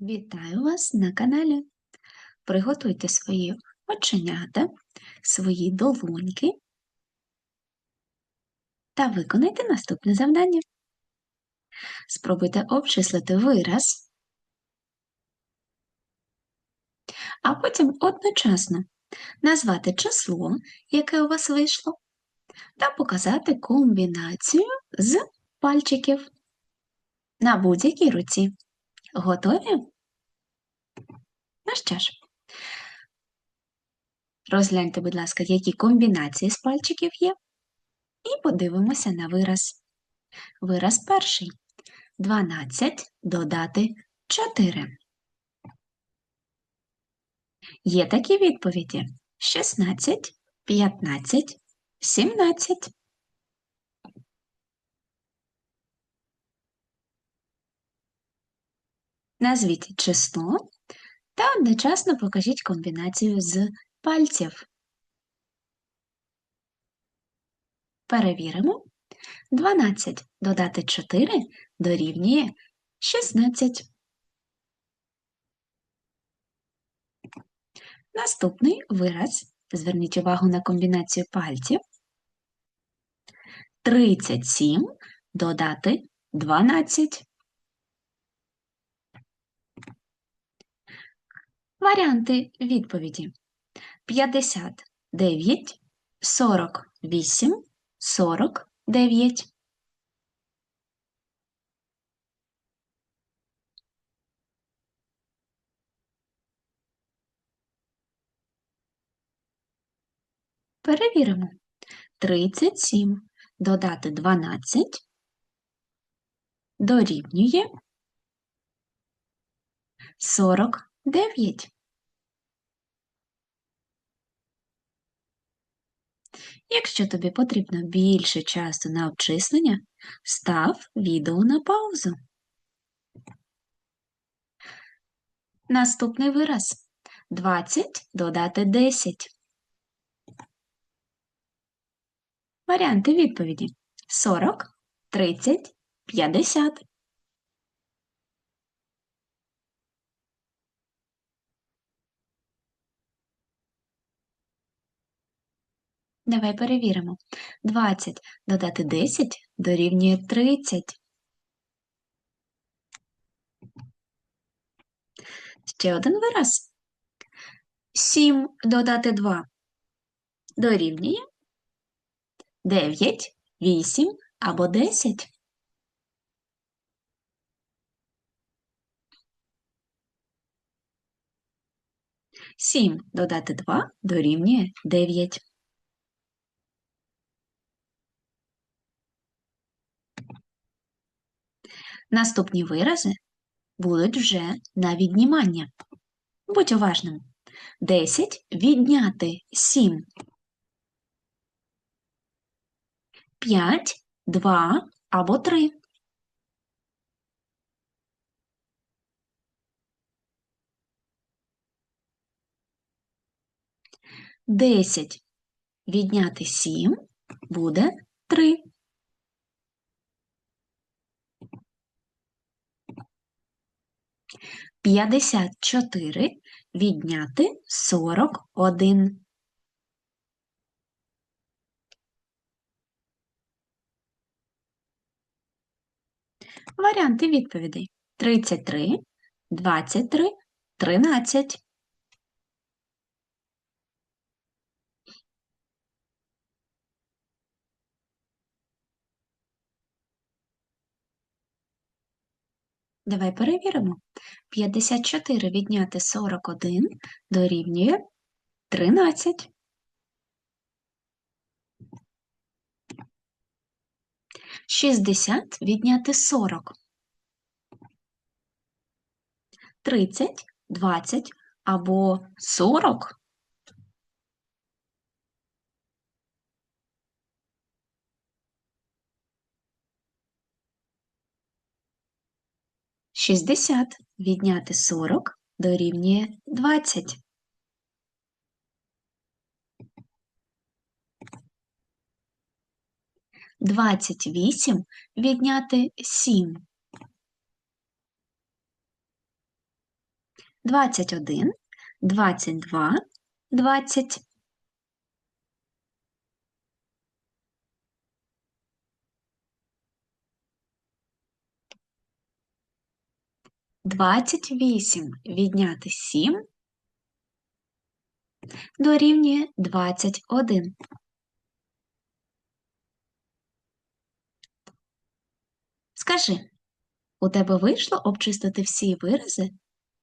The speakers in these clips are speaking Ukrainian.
Вітаю вас на каналі. Приготуйте свої оченята, свої долоньки та виконайте наступне завдання. Спробуйте обчислити вираз, а потім одночасно назвати число, яке у вас вийшло, та показати комбінацію з пальчиків на будь-якій руці. Готові? Ну що ж, розгляньте, будь ласка, які комбінації з пальчиків є, і подивимося на вираз. Вираз перший. 12 додати 4. Є такі відповіді: 16, 15, 17. Назвіть число та одночасно покажіть комбінацію з пальців. Перевіримо. 12 додати 4 дорівнює 16. Наступний вираз. Зверніть увагу на комбінацію пальців. 37 додати 12. Варіанти відповіді 59, 48, 49. Перевіримо. 37 додати 12 дорівнює 49. Якщо тобі потрібно більше часу на обчислення, став відео на паузу. Наступний вираз 20 додати 10. Варіанти відповіді 40, 30, 50. Давай перевіримо. 20 додати 10 дорівнює 30. Ще один вираз. 7 додати 2 дорівнює 9, 8 або 10. Сім додати 2 дорівнює 9. Наступні вирази будуть вже на віднімання. Будь уважним. 10 відняти 7. 5, 2 або 3. Десять відняти сім буде три. П'ятдесят чотири відняти сорок один. Варіанти відповідей 33, 23, 13. Давай перевіримо. 54 відняти 41 дорівнює 13. Шістдесят відняти сорок. Тридцять, двадцять або сорок. Шістдесят відняти сорок дорівнює двадцять. Двадцять вісім відняти сім. 21, 22, 20. Двадцять вісім відняти сім дорівнює двадцять один. Скажи, у тебе вийшло обчистити всі вирази,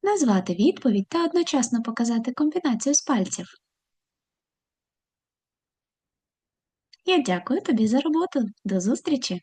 назвати відповідь та одночасно показати комбінацію з пальців? Я дякую тобі за роботу. До зустрічі!